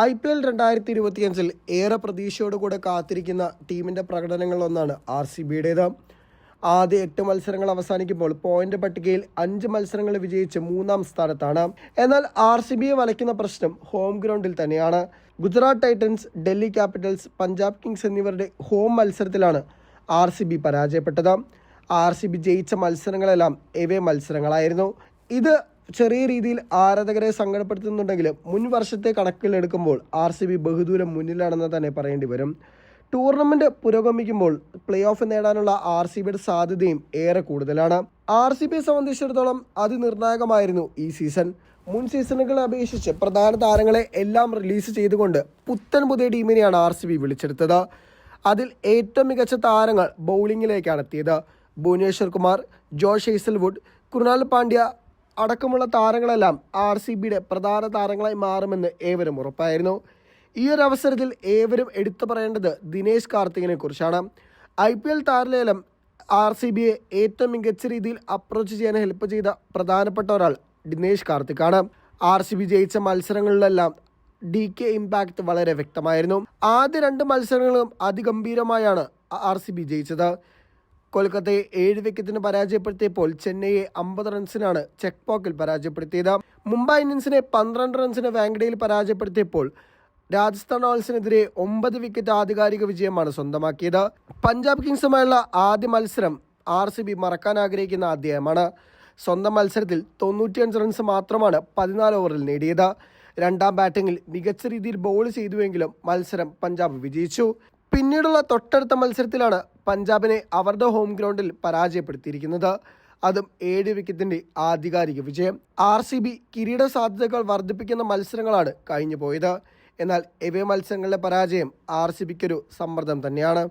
I P L രണ്ടായിരത്തി ഇരുപത്തിയഞ്ചിൽ ഏറെ പ്രതീക്ഷയോടുകൂടെ കാത്തിരിക്കുന്ന ടീമിന്റെ പ്രകടനങ്ങളിലൊന്നാണ് ആർ സി ബിയുടേത്. ആദ്യ എട്ട് മത്സരങ്ങൾ അവസാനിക്കുമ്പോൾ പോയിന്റ് പട്ടികയിൽ അഞ്ച് മത്സരങ്ങൾ വിജയിച്ച് മൂന്നാം സ്ഥാനത്താണ്. എന്നാൽ ആർ സി ബിയെ വലയ്ക്കുന്ന പ്രശ്നം ഹോം ഗ്രൗണ്ടിൽ തന്നെയാണ്. Gujarat Titans Delhi Capitals Punjab Kings എന്നിവരുടെ ഹോം മത്സരത്തിലാണ് ആർ സി ബി പരാജയപ്പെട്ടത്. ആർ സി ബി ജയിച്ച മത്സരങ്ങളെല്ലാം എവേ മത്സരങ്ങളായിരുന്നു. ഇത് ചെറിയ രീതിയിൽ ആരാധകരെ സങ്കടപ്പെടുത്തുന്നുണ്ടെങ്കിലും മുൻ വർഷത്തെ കണക്കിലെടുക്കുമ്പോൾ ആർ സി ബി ബഹുദൂരം മുന്നിലാണെന്ന് തന്നെ പറയേണ്ടി വരും. ടൂർണമെന്റ് പുരോഗമിക്കുമ്പോൾ പ്ലേ ഓഫ് നേടാനുള്ള ആർ സി ബിയുടെ സാധ്യതയും ഏറെ കൂടുതലാണ്. ആർ സി ബിയെ സംബന്ധിച്ചിടത്തോളം അതിനിർണായകമായിരുന്നു ഈ സീസൺ. മുൻ സീസണുകളെ അപേക്ഷിച്ച് പ്രധാന താരങ്ങളെ എല്ലാം റിലീസ് ചെയ്തുകൊണ്ട് പുത്തൻ പുതിയ ടീമിനെയാണ് ആർ സി ബി വിളിച്ചെടുത്തത്. അതിൽ ഏറ്റവും മികച്ച താരങ്ങൾ ബൗളിങ്ങിലേക്കാണ് എത്തിയത്. ഭുവനേശ്വർ കുമാർ ജോഷ് ഹെയ്സൽവുഡ് കൃണാൽ പാണ്ഡ്യ അടക്കമുള്ള താരങ്ങളെല്ലാം ആർ സി ബിയുടെ പ്രധാന താരങ്ങളായി മാറുമെന്ന് ഏവരും ഉറപ്പായിരുന്നു. ഈ ഒരു അവസരത്തിൽ ഏവരും എടുത്തു പറയേണ്ടത് ദിനേശ് കാർത്തികിനെ കുറിച്ചാണ്. ഐ പി എൽ താരലേലം ആർ സി ബിയെ ഏറ്റവും മികച്ച രീതിയിൽ അപ്രോച്ച് ചെയ്യാൻ ഹെൽപ്പ് ചെയ്ത പ്രധാനപ്പെട്ട ഒരാൾ ദിനേശ് കാർത്തിക്കാണ്. ആർ സി ബി ജയിച്ച മത്സരങ്ങളിലെല്ലാം ഡി കെ ഇമ്പാക്ട് വളരെ വ്യക്തമായിരുന്നു. ആദ്യ രണ്ട് മത്സരങ്ങളും അതിഗംഭീരമായാണ് ആർ സി ബി ജയിച്ചത്. കൊൽക്കത്തയെ ഏഴ് വിക്കറ്റിന് പരാജയപ്പെടുത്തിയപ്പോൾ ചെന്നൈയെ അമ്പത് റൺസിനാണ് ചെക്ക് പോക്കിൽ പരാജയപ്പെടുത്തിയത്. മുംബൈ ഇന്ത്യൻസിനെ പന്ത്രണ്ട് റൺസിന് വാങ്കഡയിൽ പരാജയപ്പെടുത്തിയപ്പോൾ രാജസ്ഥാൻ റോയൽസിനെതിരെ ഒമ്പത് വിക്കറ്റ് ആധികാരിക വിജയമാണ് സ്വന്തമാക്കിയത്. പഞ്ചാബ് കിങ്സുമായുള്ള ആദ്യ മത്സരം ആർ സി ബി മറക്കാൻ ആഗ്രഹിക്കുന്ന അധ്യായമാണ്. സ്വന്തം മത്സരത്തിൽ തൊണ്ണൂറ്റിയഞ്ച് റൺസ് മാത്രമാണ് പതിനാല് ഓവറിൽ നേടിയത്. രണ്ടാം ബാറ്റിംഗിൽ മികച്ച രീതിയിൽ ബോൾ ചെയ്തുവെങ്കിലും മത്സരം പഞ്ചാബ് വിജയിച്ചു. പിന്നീടുള്ള തൊട്ടടുത്ത മത്സരത്തിലാണ് പഞ്ചാബിനെ അവരുടെ ഹോം ഗ്രൗണ്ടിൽ പരാജയപ്പെടുത്തിയിരിക്കുന്നത്. അതും ഏഴ് വിക്കറ്റിന്റെ ആധികാരിക വിജയം. ആർ സി ബി കിരീട സാധ്യതകൾ വർദ്ധിപ്പിക്കുന്ന മത്സരങ്ങളാണ് കഴിഞ്ഞു പോയത് എന്നാൽ എവേ മത്സരങ്ങളിലെ പരാജയം ആർ സി ബിക്കൊരു സമ്മർദ്ദം തന്നെയാണ്.